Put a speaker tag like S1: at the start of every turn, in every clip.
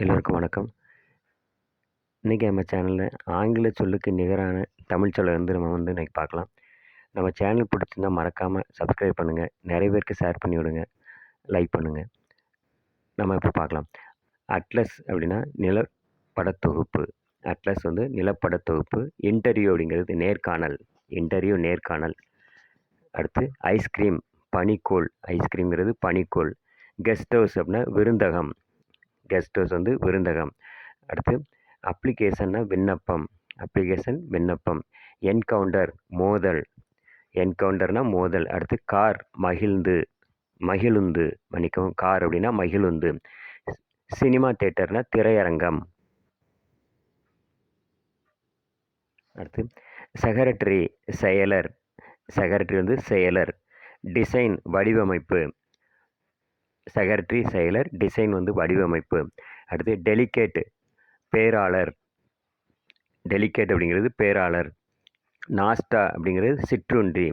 S1: எல்லோருக்கும் வணக்கம். இன்றைக்கி நம்ம சேனலில் ஆங்கில சொல்லுக்கு நிகரான தமிழ் சொல்லை வந்து நம்ம வந்து இன்றைக்கி பார்க்கலாம். நம்ம சேனல் பிடிச்சிருந்தா மறக்காமல் சப்ஸ்கிரைப் பண்ணுங்கள் நிறைய பேருக்கு ஷேர் பண்ணி விடுங்க. லைக் பண்ணுங்கள் நம்ம இப்போ பார்க்கலாம். அட்லஸ் அப்படின்னா நிலப்படத்தொகுப்பு அட்லஸ் வந்து நிலப்படத் தொகுப்பு. இன்டர்வியூ அப்படிங்கிறது நேர்காணல். இன்டர்வியூ நேர்காணல். அடுத்து ஐஸ்கிரீம் பனிக்கோள் ஐஸ்கிரீம்ங்கிறது பனிக்கோள் கெஸ்ட் ஹவுஸ் அப்படின்னா விருந்தகம். கெஸ்ட் ஹவுஸ் வந்து விருந்தகம். அடுத்து அப்ளிகேஷன்னா விண்ணப்பம். அப்ளிகேஷன் விண்ணப்பம். என்கவுண்டர் மோதல். என்கவுண்டர்னா மோதல். அடுத்து கார் மகிழ்ந்து. மகிழுந்து மன்னிக்கவும் கார் அப்படின்னா மகிழுந்து. சினிமா தேட்டர்னா திரையரங்கம். அடுத்து செக்ரட்டரி செயலர். செக்ரட்டரி வந்து செயலர். டிசைன் வடிவமைப்பு. செக்ரட்டரி செயலர் டிசைன் வந்து வடிவமைப்பு. அடுத்து டெலிகேட் பேராளர். டெலிகேட் அப்படிங்கிறது பேராளர். நாஸ்டா அப்படிங்கிறது சிற்றுண்டி.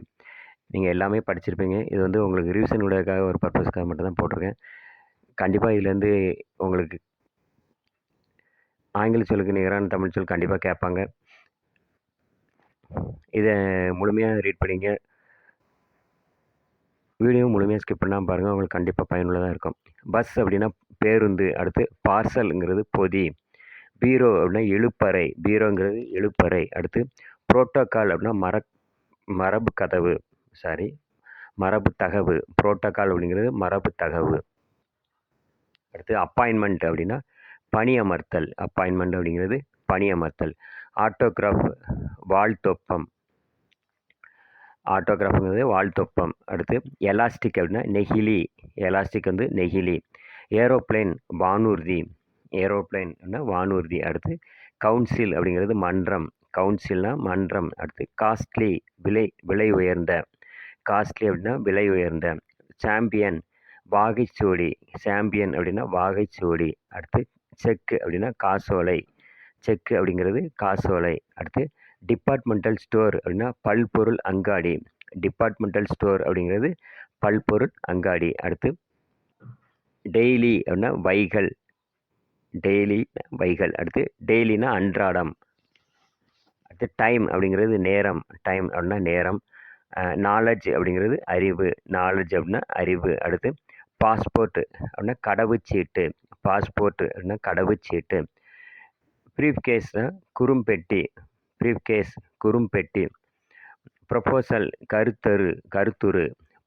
S1: நீங்கள் எல்லாமே படிச்சிருப்பீங்க. இது வந்து உங்களுக்கு ரிவிஷன் விடக்காக ஒரு பர்பஸ்க்காக மட்டும் தான் போட்டிருக்கேன். கண்டிப்பாக இதுலேருந்து உங்களுக்கு ஆங்கில சொல்லுக்கு நிகரான தமிழ் சொல் கண்டிப்பாக கேட்பாங்க. இதை முழுமையாக ரீட் பண்ணிங்க. வீடியோ முழுமையாக ஸ்கிப் பண்ணாமல் பாருங்கள் உங்களுக்கு கண்டிப்பாக பயனுள்ளதாக இருக்கும். பஸ் அப்படின்னா பேருந்து அடுத்து பார்சல்ங்கிறது பொதி. பீரோ அப்படின்னா எழுப்பறை. பீரோங்கிறது எழுப்பறை. அடுத்து புரோட்டோக்கால் அப்படின்னா மர மரபு கதவு. சாரி மரபு தகவு. புரோட்டோக்கால் அப்படிங்கிறது மரபு தகவு. அடுத்து அப்பாயின்மெண்ட் அப்படின்னா பணி அமர்த்தல் அப்பாயின்மெண்ட் அப்படிங்கிறது பணி அமர்த்தல் ஆட்டோகிராஃப் வாழ்த்தொப்பம் ஆட்டோகிராஃபுங்கிறது வாழ்த்தொப்பம். அடுத்து எலாஸ்டிக் அப்படின்னா நெகிழி. எலாஸ்டிக் வந்து நெகிழி. ஏரோப்ளேன் வானூர்தி. ஏரோப்ளேன் வானூர்தி. அடுத்து கவுன்சில் அப்படிங்கிறது மன்றம். கவுன்சில்னா மன்றம். அடுத்து காஸ்ட்லி விலை விலை உயர்ந்த. காஸ்ட்லி அப்படின்னா விலை உயர்ந்த. சாம்பியன் வாகைச்சோடி சாம்பியன் அப்படின்னா வாகைச்சோடி அடுத்து செக்கு அப்படின்னா காசோலை. செக்கு அப்படிங்கிறது காசோலை. அடுத்து டிபார்ட்மெண்டல் ஸ்டோர் அப்படின்னா பல்பொருள் அங்காடி. டிபார்ட்மெண்டல் ஸ்டோர் அப்படிங்கிறது பல்பொருள் அங்காடி. அடுத்து டெய்லி அப்படின்னா வைகள். டெய்லி வைகள். அடுத்து டெய்லினா அன்றாடம். அடுத்து டைம் அப்படிங்கிறது நேரம். டைம் அப்படின்னா நேரம். நாலேஜ் அப்படிங்கிறது அறிவு. நாலேஜ் அப்படின்னா அறிவு. அடுத்து பாஸ்போர்ட்டு அப்படின்னா கடவுச்சீட்டு. பாஸ்போர்ட்டு அப்படின்னா கடவுச்சீட்டு. ப்ரீஃப் கேஸ்னால் குறும்பெட்டி. ப்ரீஃப் கேஸ் குறும்பெட்டி. ப்ரொபோசல் கருத்தரு கருத்துரு.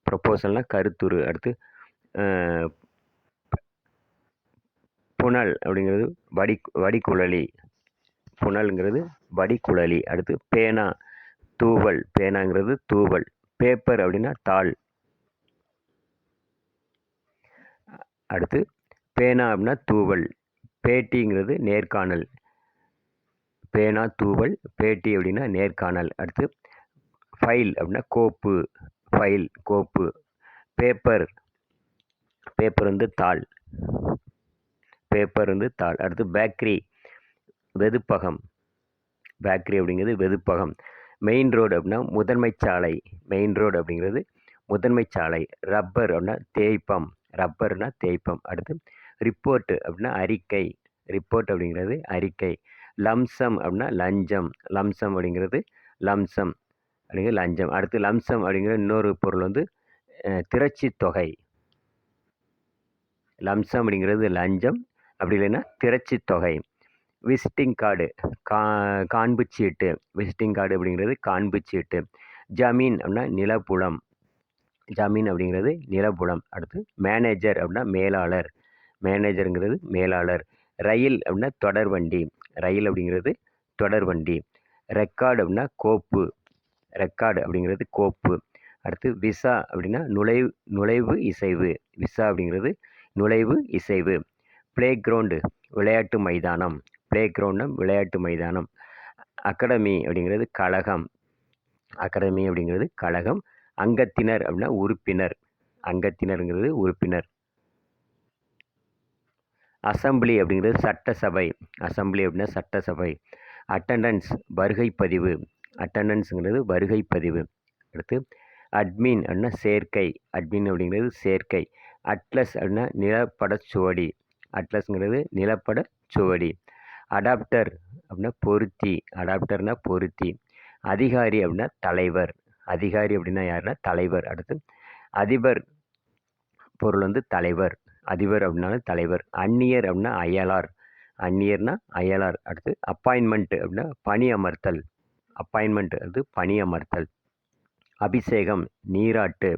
S1: ப்ரொபோசல்னால் கருத்துரு. அடுத்து புனல் அப்படிங்கிறது வடி வடிகுழலி. புனல்ங்கிறது வடிகுழலி. அடுத்து பேனா தூவல். பேனாங்கிறது தூவல். பேப்பர் அப்படின்னா தாள். அடுத்து பேனா அப்படின்னா தூவல். பேட்டிங்கிறது நேர்காணல். பேனா தூவல் பேட்டி அப்படின்னா நேர்காணல். அடுத்து ஃபைல் அப்படின்னா கோப்பு ஃபைல் கோப்பு. பேப்பர் பேப்பர் வந்து தாள். பேப்பர் வந்து தாள். அடுத்து பேக்கரி வெதுப்பகம். பேக்கரி அப்படிங்கிறது வெதுப்பகம். மெயின் ரோடு அப்படின்னா முதன்மை சாலை. மெயின் ரோடு அப்படிங்கிறது முதன்மை சாலை. ரப்பர் அப்படின்னா தேய்ப்பம். ரப்பர்னா தேய்ப்பம். அடுத்து ரிப்போர்ட்டு அப்படின்னா அறிக்கை. ரிப்போர்ட் அப்படிங்கிறது அறிக்கை. லம்சம் அப்படின்னா லஞ்சம். லம்சம் அப்படிங்கிறது லம்சம். அப்படிங்கிறது லஞ்சம். அடுத்து லம்சம் அப்படிங்கிற இன்னொரு பொருள் வந்து திரட்சி தொகை. லம்சம் அப்படிங்கிறது லஞ்சம். அப்படி இல்லைன்னா திரட்சி தொகை. விசிட்டிங் கார்டு கா காண்பு சீட்டு. விசிட்டிங் கார்டு அப்படிங்கிறது காண்பு சீட்டு. ஜமீன் அப்படின்னா நிலப்புலம். ஜமீன் அப்படிங்கிறது நிலப்புலம். அடுத்து மேனேஜர் அப்படின்னா மேலாளர். மேனேஜருங்கிறது மேலாளர். ரயில் அப்படின்னா தொடர்வண்டி ரயில் அப்படிங்கிறது தொடர்வண்டி ரெக்கார்டு அப்படின்னா கோப்பு. ரெக்கார்டு அப்படிங்கிறது கோப்பு. அடுத்து விசா அப்படின்னா நுழைவு நுழைவு இசைவு. விசா அப்படிங்கிறது நுழைவு இசைவு. ப்ளே கிரவுண்டு விளையாட்டு மைதானம். ப்ளே கிரவுண்ட்னா விளையாட்டு மைதானம். அகாடமி அப்படிங்கிறது கழகம். அகாடமி அப்படிங்கிறது கழகம். அங்கத்தினர் அப்படின்னா உறுப்பினர். அங்கத்தினருங்கிறது உறுப்பினர். அசம்பிளி அப்படிங்கிறது சட்டசபை. அசம்பிளி அப்படின்னா சட்டசபை. அட்டண்டன்ஸ் வருகை பதிவு அட்டண்டன்ஸுங்கிறது வருகை பதிவு அடுத்து அட்மின் அப்படின்னா சேர்க்கை. அட்மின் அப்படிங்கிறது சேர்க்கை. அட்லஸ் அப்படின்னா நிலப்படச்சுவடி அட்லஸ்ங்கிறது நிலப்படச் சுவடி. அடாப்டர் அப்படின்னா பொருத்தி. அடாப்டர்னா பொருத்தி. அதிகாரி அப்படின்னா தலைவர். அதிகாரி அப்படின்னா யாருன்னா? தலைவர். அடுத்து அதிபர் பொருள் வந்து தலைவர். அதிபர் அப்படின்னாலும் தலைவர் அந்நியர் அப்படின்னா அயலார். அந்நியர்னா அயலார் அடுத்து அப்பாயின்மெண்ட் அப்படின்னா பணி அமர்த்தல். அப்பாயின்மெண்ட் அது பணி அமர்த்தல். அபிஷேகம் நீராட்டு.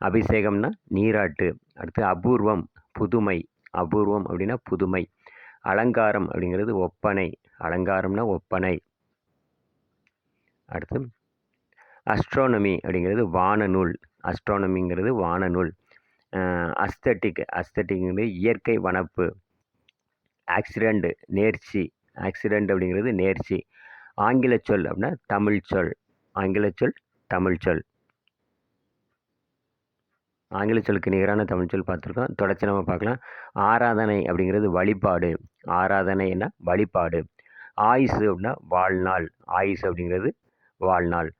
S1: அபிஷேகம்னா நீராட்டு. அடுத்து அபூர்வம் புதுமை. அபூர்வம் அப்படின்னா புதுமை. அலங்காரம் அப்படிங்கிறது ஒப்பனை. அலங்காரம்னா ஒப்பனை. அடுத்து அஸ்ட்ரானமி அப்படிங்கிறது வானநூல். அஸ்ட்ரானமிங்கிறது வானநூல். அஸ்தட்டிக் அஸ்தட்டிக்ங்கிறது இயற்கை வனப்பு. ஆக்சிடெண்ட் நேர்ச்சி. ஆக்சிடெண்ட் அப்படிங்கிறது நேர்ச்சி. ஆங்கில சொல் அப்படின்னா தமிழ் சொல். ஆங்கில சொல் தமிழ் சொல். ஆங்கில சொல்லுக்கு நிகரான தமிழ் சொல் பார்த்துருக்கோம். தொடர்ச்சி நம்ம பார்க்கலாம். ஆராதனை அப்படிங்கிறது வழிபாடு. ஆராதனைன்னா வழிபாடு. ஆயுசு அப்படின்னா வாழ்நாள். ஆயுசு அப்படிங்கிறது வாழ்நாள்.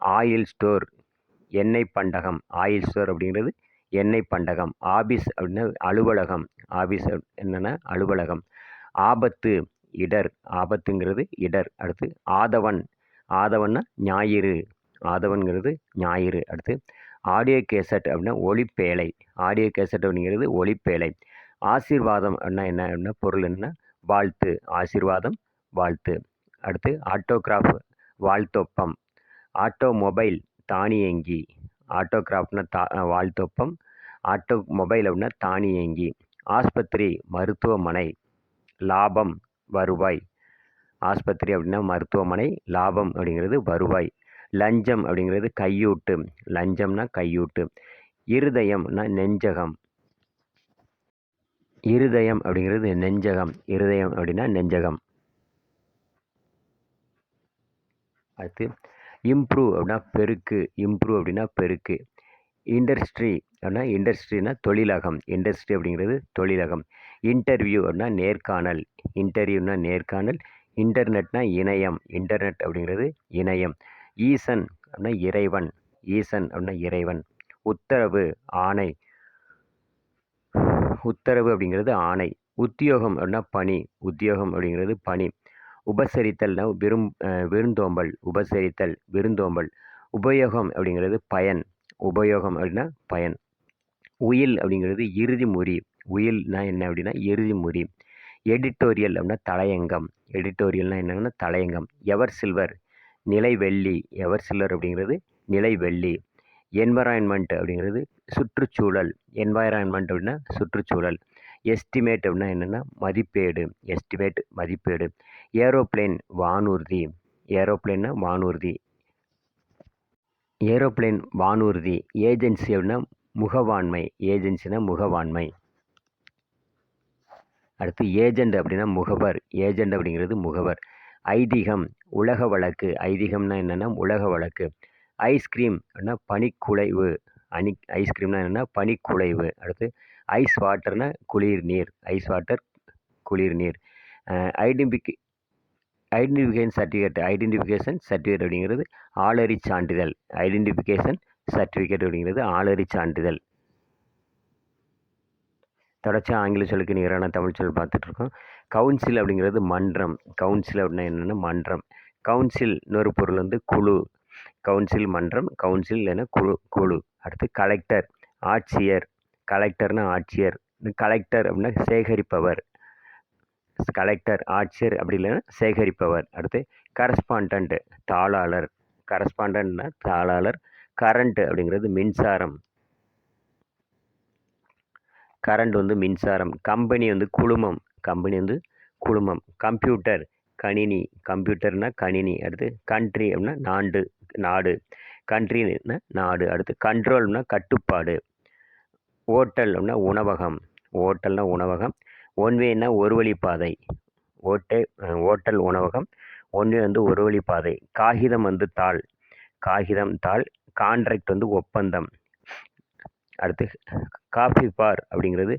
S1: Oil store. எண்ணெய் பண்டகம். ஆயில் ஸ்டோர் அப்படிங்கிறது எண்ணெய் பண்டகம் ஆபீஸ் அப்படின்னா அலுவலகம் ஆபீஸ் என்னென்னா அலுவலகம். ஆபத்து இடர் ஆபத்துங்கிறது இடர். அடுத்து ஆதவன் ஆதவன்னா ஞாயிறு ஆதவன்கிறது ஞாயிறு. அடுத்து ஆடியோ கேசட் அப்படின்னா ஒளிப்பேழை ஆடியோ கேசட் அப்படிங்கிறது ஒளிப்பேழை. ஆசீர்வாதம் அப்படின்னா என்ன அப்படின்னா பொருள் என்ன வாழ்த்து ஆசீர்வாதம் வாழ்த்து. அடுத்து ஆட்டோகிராஃப் வாழ்த்தொப்பம். ஆட்டோமொபைல் தானியங்கி. ஆட்டோகிராஃப்னா தா வாழ்த்தொப்பம். ஆட்டோ மொபைல் அப்படின்னா தானியங்கி ஆஸ்பத்திரி மருத்துவமனை லாபம் வருவாய். ஆஸ்பத்திரி அப்படின்னா மருத்துவமனை லாபம் அப்படிங்கிறது வருவாய். லஞ்சம் அப்படிங்கிறது கையூட்டு. லஞ்சம்னா கையூட்டு. இருதயம்னா நெஞ்சகம். இருதயம் அப்படிங்கிறது நெஞ்சகம். இருதயம் அப்படின்னா நெஞ்சகம். அடுத்து இம்ப்ரூவ் அப்படின்னா பெருக்கு இம்ப்ரூவ் அப்படின்னா பெருக்கு. இண்டஸ்ட்ரி அப்படின்னா இண்டஸ்ட்ரினா தொழிலகம். இண்டஸ்ட்ரி அப்படிங்கிறது தொழிலகம். இன்டர்வியூ அப்படின்னா நேர்காணல். இன்டர்வியூனா நேர்காணல். இன்டர்நெட்னா இணையம். இன்டர்நெட் அப்படிங்கிறது இணையம். ஈசன் அப்படின்னா இறைவன். ஈசன் அப்படின்னா இறைவன். உத்தரவு ஆணை. உத்தரவு அப்படிங்கிறது ஆணை. உத்தியோகம் அப்படின்னா பணி. உத்தியோகம் அப்படிங்கிறது பணி. உபசரித்தல்னா விரும் விருந்தோம்பல் உபசரித்தல் விருந்தோம்பல். உபயோகம் அப்படிங்கிறது பயன். உபயோகம் அப்படின்னா பயன். உயில் அப்படிங்கிறது இறுதி முறி. உயில்னா என்ன அப்படின்னா இறுதி முறி. எடிட்டோரியல் அப்படின்னா தலையங்கம். எடிட்டோரியல்னா என்னன்னா தலையங்கம். Ever silver? நிலை வெள்ளி. எவர் சில்வர் அப்படிங்கிறது நிலை வெள்ளி. என்வரான்மெண்ட் அப்படிங்கிறது சுற்றுச்சூழல். என்வாயரான்மெண்ட் அப்படின்னா சுற்றுச்சூழல். எஸ்டிமேட் அப்படின்னா என்னென்னா மதிப்பேடு எஸ்டிமேட் மதிப்பேடு. ஏரோப்ளேன் வானூர்தி. ஏரோப்ளேன்னா வானூர்தி. ஏரோப்ளேன் வானூர்தி. ஏஜென்சி அப்படின்னா முகவாண்மை. ஏஜென்சினா முகவாண்மை. அடுத்து ஏஜெண்ட் அப்படின்னா முகவர். ஏஜெண்ட் அப்படிங்கிறது முகவர். ஐதீகம் உலக வழக்கு. ஐதீகம்னா என்னென்னா உலக வழக்கு. ஐஸ்கிரீம் அப்படின்னா பனிக்குலைவு. அனி ஐஸ்கிரீம்னா என்னென்னா பனிக்குலைவு. அடுத்து ஐஸ் வாட்டர்னா குளிர் நீர். ஐஸ் வாட்டர் குளிர் நீர். ஐடென்டிஃபிகே ஐடென்டிஃபிகேஷன் சர்டிஃபிகேட் ஐடென்டிஃபிகேஷன் சர்டிஃபிகேட் அப்படிங்கிறது ஆளறி சான்றிதழ். ஐடென்டிஃபிகேஷன் சர்டிஃபிகேட் அப்படிங்கிறது ஆளறி சான்றிதழ். தொடர்ச்சி ஆங்கில சொல்லுக்கு நிகரான தமிழ் சொல் பார்த்துட்ருக்கோம். கவுன்சில் அப்படிங்கிறது மன்றம். கவுன்சில் அப்படின்னா என்னென்னா மன்றம். கவுன்சில் இன்னொரு பொருள் வந்து குழு. கவுன்சில் மன்றம் கவுன்சில் இல்லைன்னா குழு குழு. அடுத்து கலெக்டர் ஆட்சியர். கலெக்டர்னா ஆட்சியர். கலெக்டர் அப்படின்னா சேகரிப்பவர். கலெக்டர் ஆட்சியர் அப்படி இல்லைன்னா சேகரிப்பவர். அடுத்து கரஸ்பாண்டன்ட் தாளாளர். கரஸ்பாண்டன்ட்னா தாளாளர். கரண்ட் அப்படிங்கிறது மின்சாரம். கரண்ட் வந்து மின்சாரம். கம்பெனி வந்து குழுமம். கம்பெனி வந்து குழுமம். கம்ப்யூட்டர் கணினி. கம்ப்யூட்டர்னால் கணினி. அடுத்து கண்ட்ரி அப்படின்னா நாடு நாடு. கண்ட்ரின்னா நாடு. அடுத்து கண்ட்ரோல்னா கட்டுப்பாடு. ஓட்டல் அப்படின்னா உணவகம். ஓட்டல்னா உணவகம். ஒன்வேனா ஒரு வழி பாதை ஓட்டே ஓட்டல் உணவகம். ஒன்வே வந்து ஒரு வழி பாதை காகிதம் வந்து தாள். காகிதம் தாள். கான்ட்ராக்ட் வந்து ஒப்பந்தம். அடுத்து காஃபி பார் அப்படிங்கிறது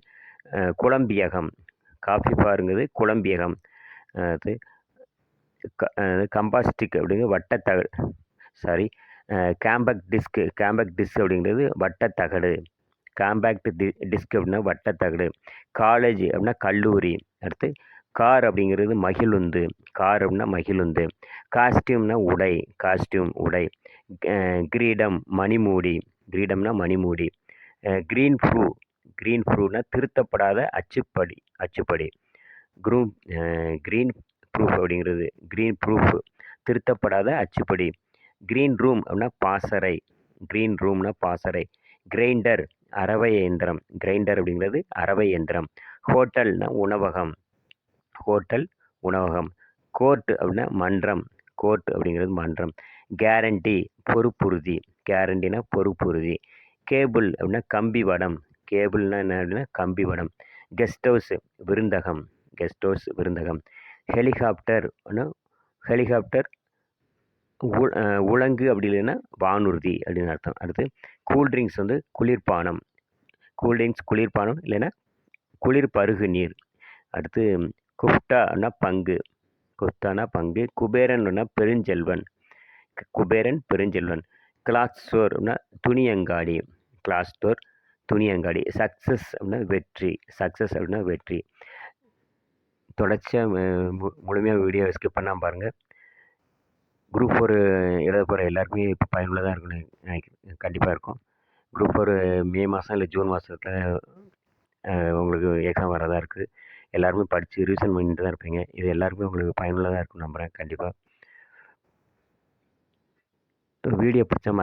S1: குழம்பியகம். காஃபி பாருங்கிறது குழம்பியகம். அது கம்பாஸ்டிக் அப்படிங்கிறது வட்டத்தகடு. Sorry compact disc compact disc அப்படிங்கிறது வட்டத்தகடு. காம்பேக்ட் டி டிஸ்க் அப்படின்னா வட்டத்தகடு. காலேஜ் அப்படின்னா கல்லூரி. அடுத்து கார் அப்படிங்கிறது மகிழுந்து. கார் அப்படின்னா மகிழுந்து. காஸ்டியூம்னா உடை. காஸ்டியூம் உடை. கிரீடம் மணிமூடி. கிரீடம்னா மணிமூடி. க்ரீன் ஃப்ரூ க்ரீன் ஃப்ரூனா திருத்தப்படாத அச்சுப்படி அச்சுப்படி. க்ரூம் க்ரீன் ப்ரூஃப் அப்படிங்கிறது. க்ரீன் ப்ரூஃப் திருத்தப்படாத அச்சுப்படி. க்ரீன் ரூம் அப்படின்னா பாசறை. க்ரீன் ரூம்னா பாசறை. கிரைண்டர் அரவை இயந்திரம். கிரைண்டர் அப்படிங்கிறது அரவை இயந்திரம். ஹோட்டல்னா உணவகம். ஹோட்டல் உணவகம். கோர்ட் அப்படின்னா மன்றம். கோர்ட் அப்படிங்கிறது மன்றம். கேரண்டி பொறுப்புறுதி. கேரண்டினா பொறுப்புறுதி. கேபிள் அப்படின்னா கம்பி வடம். கேபிள்னா என்ன அப்படின்னா கம்பி வடம். கெஸ்ட் ஹவுஸ் விருந்தகம். கெஸ்ட் ஹவுஸ் விருந்தகம். ஹெலிகாப்டர் ஹெலிகாப்டர் உலங்கு அப்படி இல்லைன்னா வானூர்தி அப்படின்னு அர்த்தம். அடுத்து கூல்ட்ரிங்க்ஸ் வந்து குளிர்பானம். கூல்ட்ரிங்க்ஸ் குளிர்பானம் இல்லைன்னா குளிர் பருகு நீர். அடுத்து குப்டானா பங்கு. குப்தானா பங்கு. குபேரன்னா பெருஞ்செல்வன். குபேரன் பெருஞ்செல்வன். கிளாத் ஸ்டோர்னா துணியங்காடி. கிளாத் ஸ்டோர் துணியங்காடி. சக்ஸஸ் அப்படின்னா வெற்றி. சக்ஸஸ் அப்படின்னா வெற்றி. தொடர்ச்சியாக முழுமையாக வீடியோ ஸ்கிப் பண்ணாமல் பாருங்கள் குரூப் ஃபோர் எழுத போகிற எல்லாருக்குமே இப்போ பயனுள்ளதாக இருக்கும்னு நினைக்கிறேன். கண்டிப்பாக இருக்கும். குரூப் ஃபோர் மே மாதம் இல்லை ஜூன் மாதத்தில் உங்களுக்கு எக்ஸாம் வரதாக இருக்குது. எல்லாருமே படித்து ரிவிஷன் பண்ணிட்டு தான் இருப்பீங்க. இது எல்லாருக்குமே உங்களுக்கு பயனுள்ளதாக இருக்கும் நம்புகிறேன் கண்டிப்பாக வீடியோ பிடிச்ச மற